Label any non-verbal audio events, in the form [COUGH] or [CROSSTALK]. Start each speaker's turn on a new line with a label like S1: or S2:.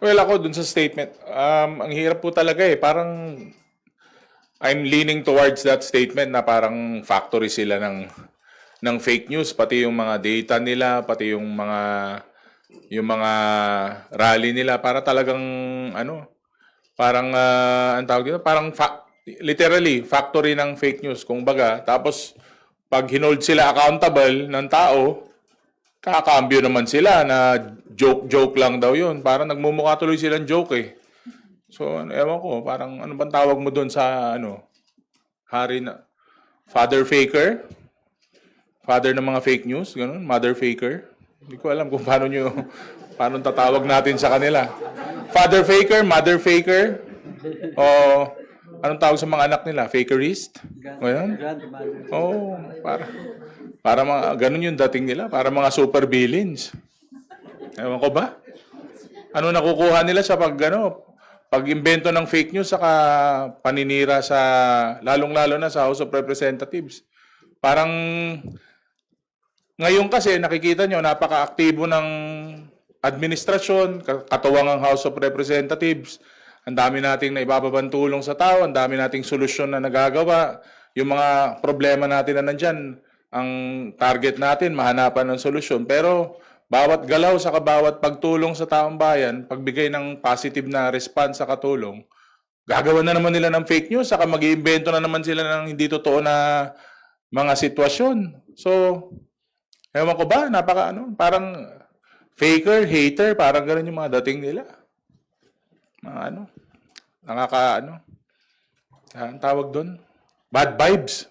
S1: Well, ako dun sa statement, um, ang hirap po talaga eh. Parang I'm leaning towards that statement na parang factory sila ng ng fake news, pati yung mga data nila, pati yung mga yung mga rally nila para talagang ano, parang uh, ang tawag dito, parang fa- literally factory ng fake news kung baga. Tapos pag hinold sila accountable ng tao, kakambyo naman sila na joke-joke lang daw yun. Parang nagmumukha tuloy silang joke eh. So, ano, ewan ko, parang ano bang tawag mo doon sa ano, hari na, father faker? Father ng mga fake news, ganun, mother faker. Hindi ko alam kung paano nyo, [LAUGHS] paano tatawag natin sa kanila. Father faker, mother faker, o anong tawag sa mga anak nila? Fakerist? Ganun? Oo, oh, para, para mga, ganun yung dating nila, para mga super villains. Ewan ko ba? Ano nakukuha nila sa pag, ano, pag-imbento ng fake news saka paninira sa, lalong-lalo na sa House of Representatives. Parang, ngayon kasi nakikita nyo, napaka-aktibo ng administrasyon, ka- katuwang ang House of Representatives. Ang dami nating naibababang tulong sa tao, ang dami nating solusyon na nagagawa. Yung mga problema natin na nandyan, ang target natin, mahanapan ng solusyon. Pero bawat galaw sa bawat pagtulong sa taong bayan, pagbigay ng positive na response sa katulong, gagawa na naman nila ng fake news, saka mag iimbento na naman sila ng hindi totoo na mga sitwasyon. So, ewan ko ba, napaka ano, parang faker, hater, parang ganun yung mga dating nila. Mga ano, nakaka ano, ah, ang tawag doon, bad vibes.